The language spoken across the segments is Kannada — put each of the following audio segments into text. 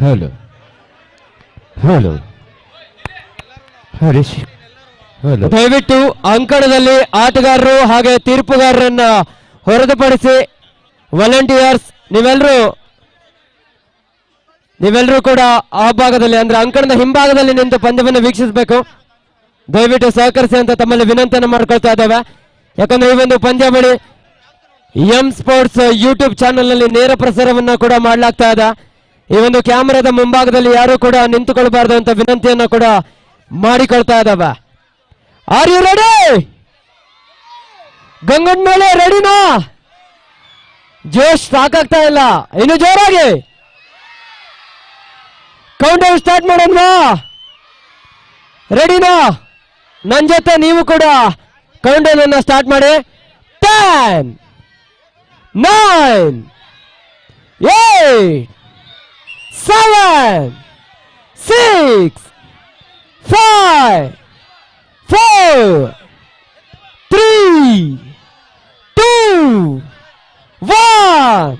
ಹಲೋ ಹಲೋ ಹರೀಶ್ ದಯವಿಟ್ಟು ಅಂಕಣದಲ್ಲಿ ಆಟಗಾರರು ಹಾಗೆ ತೀರ್ಪುಗಾರರನ್ನ ಹೊರತುಪಡಿಸಿ ವಾಲಂಟಿಯರ್ಸ್ ನೀವೆಲ್ಲರೂ ನೀವೆಲ್ಲರೂ ಕೂಡ ಆ ಭಾಗದಲ್ಲಿ, ಅಂದ್ರೆ ಅಂಕಣದ ಹಿಂಭಾಗದಲ್ಲಿ ನಿಂತು ಪಂದ್ಯವನ್ನು ವೀಕ್ಷಿಸಬೇಕು. ದಯವಿಟ್ಟು ಸಹಕರಿಸಿ ಅಂತ ತಮ್ಮಲ್ಲಿ ವಿನಂತಿಯನ್ನು ಮಾಡ್ಕೊಳ್ತಾ ಇದ್ದೇವೆ. ಯಾಕಂದ್ರೆ ಈ ಒಂದು ಪಂದ್ಯಾವಳಿ ಎಂ ಸ್ಪೋರ್ಟ್ಸ್ ಯೂಟ್ಯೂಬ್ ಚಾನೆಲ್ನಲ್ಲಿ ನೇರ ಪ್ರಸಾರವನ್ನ ಕೂಡ ಮಾಡಲಾಗ್ತಾ ಇದೆ. ಈ ಒಂದು ಕ್ಯಾಮೆರಾದ ಮುಂಭಾಗದಲ್ಲಿ ಯಾರು ಕೂಡ ನಿಂತುಕೊಳ್ಬಾರ್ದು ಅಂತ ವಿನಂತಿಯನ್ನ ಕೂಡ ಮಾಡಿಕೊಳ್ತಾ ಇದ್ದಾವ. ಆರ್ ಯು ರೆಡಿ ಮೇಲೆ ರೆಡಿನಾ ಜೋಶ್ ಸಾಕಾಗ್ತಾ ಇಲ್ಲ. ಇನ್ನು ಜೋರಾಗಿ. ಕೌಂಟ್ ಡೌನ್ ಸ್ಟಾರ್ಟ್ ಮಾಡೋಣ ರೆಡಿನಾ ನನ್ ಜೊತೆ ನೀವು ಕೂಡ ಕೌಂಟ್ ಡೌನ್ ಅನ್ನ ಸ್ಟಾರ್ಟ್ ಮಾಡಿ. Ten nine eight seven six five, four, three, two, one.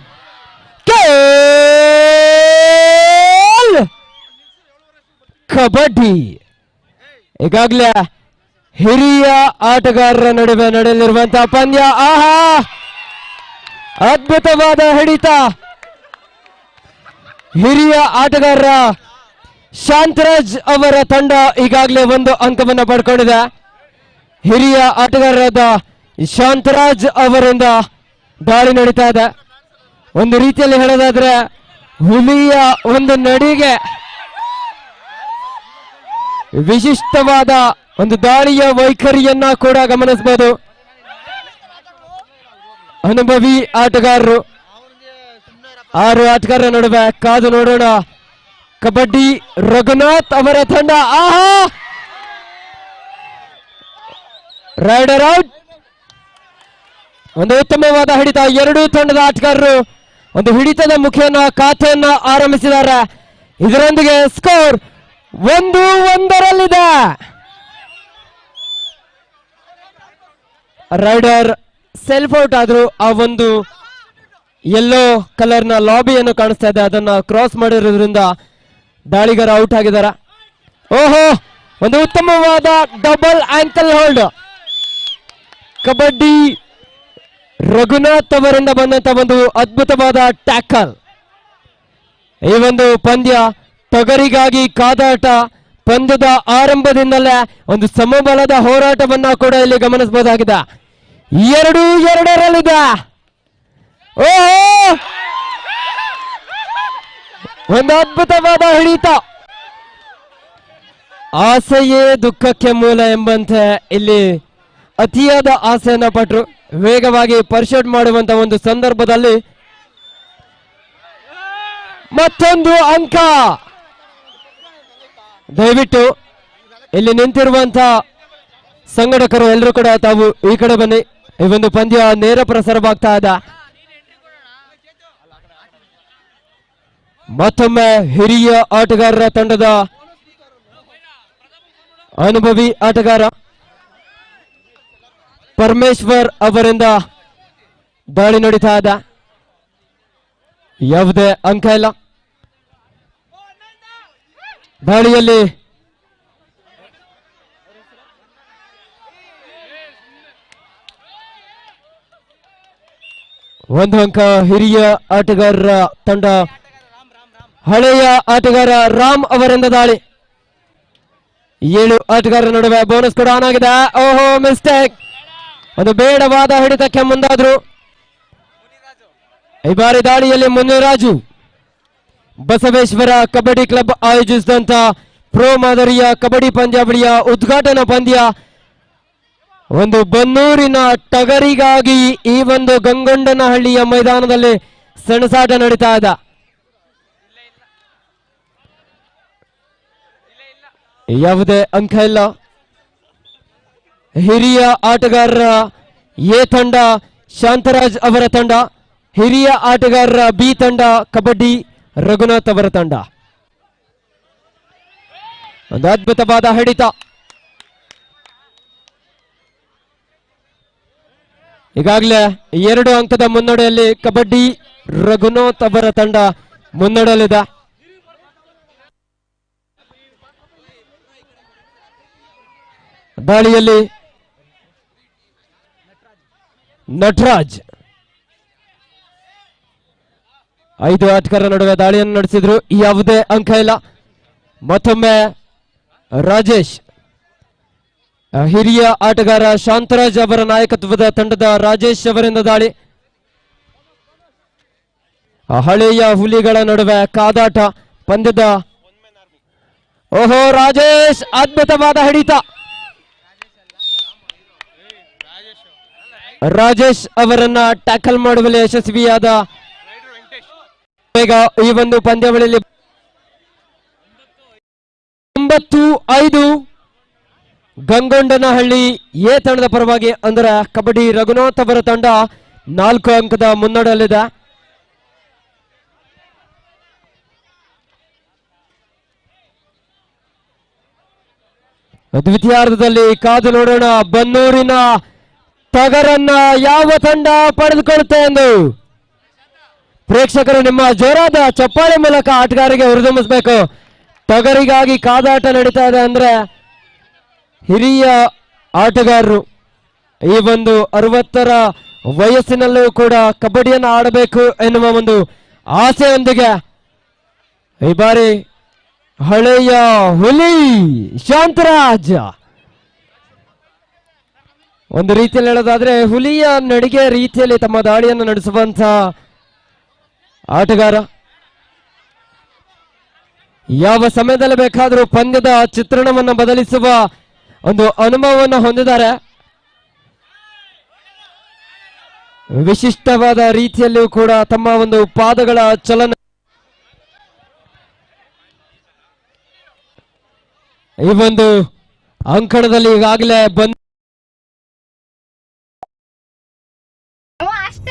Goal! Kabaddi ಈಗಾಗಲೇ ಹಿರಿಯ ಆಟಗಾರರ ನಡುವೆ ನಡೆಯಲಿರುವಂತಹ ಪಂದ್ಯ ಆಹಾ ಅದ್ಭುತವಾದ ಹಿಡಿತ ಹಿರಿಯ ಆಟಗಾರರ ಶಾಂತರಾಜ್ ಅವರ ತಂಡ ಈಗಾಗಲೇ ಒಂದು ಅಂಕವನ್ನು ಪಡ್ಕೊಂಡಿದೆ. ಹಿರಿಯ ಆಟಗಾರರಾದ ಶಾಂತರಾಜ್ ಅವರಿಂದ ದಾಳಿ ನಡೀತಾ ಇದೆ. ಒಂದು ರೀತಿಯಲ್ಲಿ ಹೇಳೋದಾದ್ರೆ ಹುಲಿಯ ಒಂದು ನಡಿಗೆ ವಿಶಿಷ್ಟವಾದ ಒಂದು ದಾಳಿಯ ವೈಖರಿಯನ್ನ ಕೂಡ ಗಮನಿಸಬಹುದು. ಅನುಭವಿ ಆಟಗಾರರು ಆರು ಆಟಗಾರರ ನಡುವೆ ಕಾದು ನೋಡೋಣ. ಕಬಡ್ಡಿ ರಘುನಾಥ್ ಅವರ ತಂಡ. ಆಹಾ! Raider out. ಒಂದು ಉತ್ತಮವಾದ ಹಿಡಿತ. ಎರಡೂ ತಂಡದ ಆಟಗಾರರು ಒಂದು ಹಿಡಿತದ ಮುಖಿಯನ್ನ ಖಾತೆಯನ್ನ ಆರಂಭಿಸಿದ್ದಾರೆ. ಇದರೊಂದಿಗೆ ಸ್ಕೋರ್ ಒಂದು ಒಂದರಲ್ಲಿದೆ. ರೈಡರ್ ಸೆಲ್ಫ್ ಔಟ್ ಆದ್ರು ಆ ಒಂದು ಯೆಲ್ಲೋ ಕಲರ್ನ ಲಾಬಿಯನ್ನು ಕಾಣಿಸ್ತಾ ಇದೆ. ಅದನ್ನ ಕ್ರಾಸ್ ಮಾಡಿರೋದ್ರಿಂದ ದಾಳಿಗರ ಔಟ್ ಆಗಿದಾರ ಓಹೋ! ಒಂದು ಉತ್ತಮವಾದ double ankle hold kabaddi Raghunath ಅವರಿಂದ ಬಂದಂತ ಒಂದು ಅದ್ಭುತವಾದ ಟ್ಯಾಕಲ್ ಈ ಒಂದು ಪಂದ್ಯ ತೊಗರಿಗಾಗಿ ಕಾದಾಟ ಪಂದ್ಯದ ಆರಂಭದಿಂದಲೇ ಒಂದು ಸಮಬಲದ ಹೋರಾಟವನ್ನ ಕೂಡ ಇಲ್ಲಿ ಗಮನಿಸಬಹುದಾಗಿದೆ. ಎರಡು ಎರಡರಲ್ಲಿದೆ. ಓಹೋ! ಒಂದು ಅದ್ಭುತವಾದ ಹಿಡಿತ. ಆಸೆಯೇ ದುಃಖಕ್ಕೆ ಮೂಲ ಎಂಬಂತೆ ಇಲ್ಲಿ ಅತಿಯಾದ ಆಸೆಯನ್ನ ಪಟ್ಟರು ವೇಗವಾಗಿ ಪರ್ಶೂಟ್ ಮಾಡುವಂತ ಒಂದು ಸಂದರ್ಭದಲ್ಲಿ ಮತ್ತೊಂದು ಅಂಕ. ದಯವಿಟ್ಟು ಇಲ್ಲಿ ನಿಂತಿರುವಂತ ಸಂಘಟಕರು ಎಲ್ಲರೂ ಕೂಡ ತಾವು ಈ ಕಡೆ ಬನ್ನಿ. ಈ ಒಂದು ಪಂದ್ಯ ನೇರ ಪ್ರಸಾರವಾಗ್ತಾ ಇದೆ. ಮತ್ತೊಮ್ಮೆ ಹಿರಿಯ ಆಟಗಾರರ ತಂಡದ ಅನುಭವಿ ಆಟಗಾರ ಪರಮೇಶ್ವರ್ ಅವರಿಂದ ದಾಳಿ ನಡೀತಾ ಇದೆ. ಯಾವುದೇ ಅಂಕ ಇಲ್ಲ. ದಾಳಿಯಲ್ಲಿ ಒಂದು ಅಂಕ ಹಿರಿಯ ಆಟಗಾರರ ತಂಡ ಹಳೆಯ ಆಟಗಾರ ರಾಮ್ ಅವರಿಂದ ದಾಳಿ. ಏಳು ಆಟಗಾರರ ನಡುವೆ ಬೋನಸ್ ಕೂಡ ಆನ್ ಆಗಿದೆ. ಓಹೋ ಮಿಸ್ಟೇಕ್ ಒಂದು ಬೇಡವಾದ ಹಿಡಿತಕ್ಕೆ ಮುಂದಾದ್ರು. ಈ ಬಾರಿ ದಾಳಿಯಲ್ಲಿ ಮುನಿರಾಜು, ಬಸವೇಶ್ವರ ಕಬಡ್ಡಿ ಕ್ಲಬ್ ಆಯೋಜಿಸಿದಂತ ಪ್ರೋ ಮಾದರಿಯ ಕಬಡ್ಡಿ ಪಂದ್ಯಾವಳಿಯ ಉದ್ಘಾಟನಾ ಪಂದ್ಯ. ಒಂದು ಬನ್ನೂರಿನ ಟಗರಿಗಾಗಿ ಈ ಒಂದು ಗಂಗೊಂಡನಹಳ್ಳಿಯ ಮೈದಾನದಲ್ಲಿ ಸೆಣಸಾಟ ನಡೀತಾ ಇದೆ. ಯಾವುದೇ ಅಂಕ ಇಲ್ಲ. ಹಿರಿಯ ಆಟಗಾರರ ಎ ತಂಡ ಶಾಂತರಾಜ್ ಅವರ ತಂಡ, ಹಿರಿಯ ಆಟಗಾರರ ಬಿ ತಂಡ ಕಬಡ್ಡಿ ರಘುನಾಥ್ ಅವರ ತಂಡ. ಒಂದು ಅದ್ಭುತವಾದ ಹಿಡಿತ. ಈಗಾಗಲೇ ಎರಡು ಅಂಕದ ಮುನ್ನಡೆಯಲ್ಲಿ ಕಬಡ್ಡಿ ರಘುನಾಥ್ ಅವರ ತಂಡ ಮುನ್ನಡೆಯಲ್ಲಿದೆ. ದಾಳಿಯಲ್ಲಿ ನಟರಾಜ್. ಐದು ಆಟಗಾರರ ನಡುವೆ ದಾಳಿಯನ್ನು ನಡೆಸಿದ್ರು. ಯಾವುದೇ ಅಂಕ ಇಲ್ಲ. ಮತ್ತೊಮ್ಮೆ ರಾಜೇಶ್. ಹಿರಿಯ ಆಟಗಾರ ಶಾಂತರಾಜ್ ಅವರ ನಾಯಕತ್ವದ ತಂಡದ ರಾಜೇಶ್ ಅವರಿಂದ ದಾಳಿ. ಹಳೆಯ ಹುಲಿಗಳ ನಡುವೆ ಕಾದಾಟ ಪಂದ್ಯದ ಓಹೋ, ರಾಜೇಶ್, ಅದ್ಭುತವಾದ ಹಿಡಿತ. ರಾಜೇಶ್ ಅವರನ್ನ ಟ್ಯಾಕಲ್ ಮಾಡುವಲ್ಲಿ ಯಶಸ್ವಿಯಾದ ಈ ಒಂದು ಪಂದ್ಯಾವಳಿಯಲ್ಲಿ. ಒಂಬತ್ತು ಐದು ಗಂಗೊಂಡನಹಳ್ಳಿ ಎ ತಂಡದ ಪರವಾಗಿ ಅಂದರೆ ಕಬಡ್ಡಿ ರಘುನಾಥ್ ಅವರ ತಂಡ ನಾಲ್ಕು ಅಂಕದ ಮುನ್ನಡೆಯಲ್ಲಿದೆ. ದ್ವಿತೀಯಾರ್ಧದಲ್ಲಿ ಕಾದು ನೋಡೋಣ, ಬನ್ನೂರಿನ ಟಗರನ್ನ ಯಾವ ತಂಡ ಪಡೆದುಕೊಳ್ಳುತ್ತೆ ಎಂದು ಪ್ರೇಕ್ಷಕರು ನಿಮ್ಮ ಜೋರಾದ ಚಪ್ಪಾಳೆ ಮೂಲಕ ಆಟಗಾರಿಗೆ ಹುರಿದುಂಬಿಸಬೇಕು. ತಗರಿಗಾಗಿ ಕಾದಾಟ ನಡೀತಾ ಇದೆ ಅಂದ್ರೆ ಹಿರಿಯ ಆಟಗಾರರು ಈ ಒಂದು ಅರವತ್ತರ ವಯಸ್ಸಿನಲ್ಲೂ ಕೂಡ ಕಬಡ್ಡಿಯನ್ನು ಆಡಬೇಕು ಎನ್ನುವ ಒಂದು ಆಸೆಯೊಂದಿಗೆ ಈ ಬಾರಿ ಹಳೆಯ ಹುಲಿ ಶಾಂತರಾಜ್ ಒಂದು ರೀತಿಯಲ್ಲಿ ಹೇಳೋದಾದ್ರೆ ಹುಲಿಯ ನಡಿಗೆ ರೀತಿಯಲ್ಲಿ ತಮ್ಮ ದಾಳಿಯನ್ನು ನಡೆಸುವಂತ ಆಟಗಾರ. ಯಾವ ಸಮಯದಲ್ಲಿ ಬೇಕಾದರೂ ಪಂದ್ಯದ ಚಿತ್ರಣವನ್ನು ಬದಲಿಸುವ ಒಂದು ಅನುಭವವನ್ನು ಹೊಂದಿದ್ದಾರೆ. ವಿಶಿಷ್ಟವಾದ ರೀತಿಯಲ್ಲಿಯೂ ಕೂಡ ತಮ್ಮ ಒಂದು ಪಾದಗಳ ಚಲನ. ಈ ಒಂದು ಅಂಕಣದಲ್ಲಿ ಈಗಾಗಲೇ ಬಂದ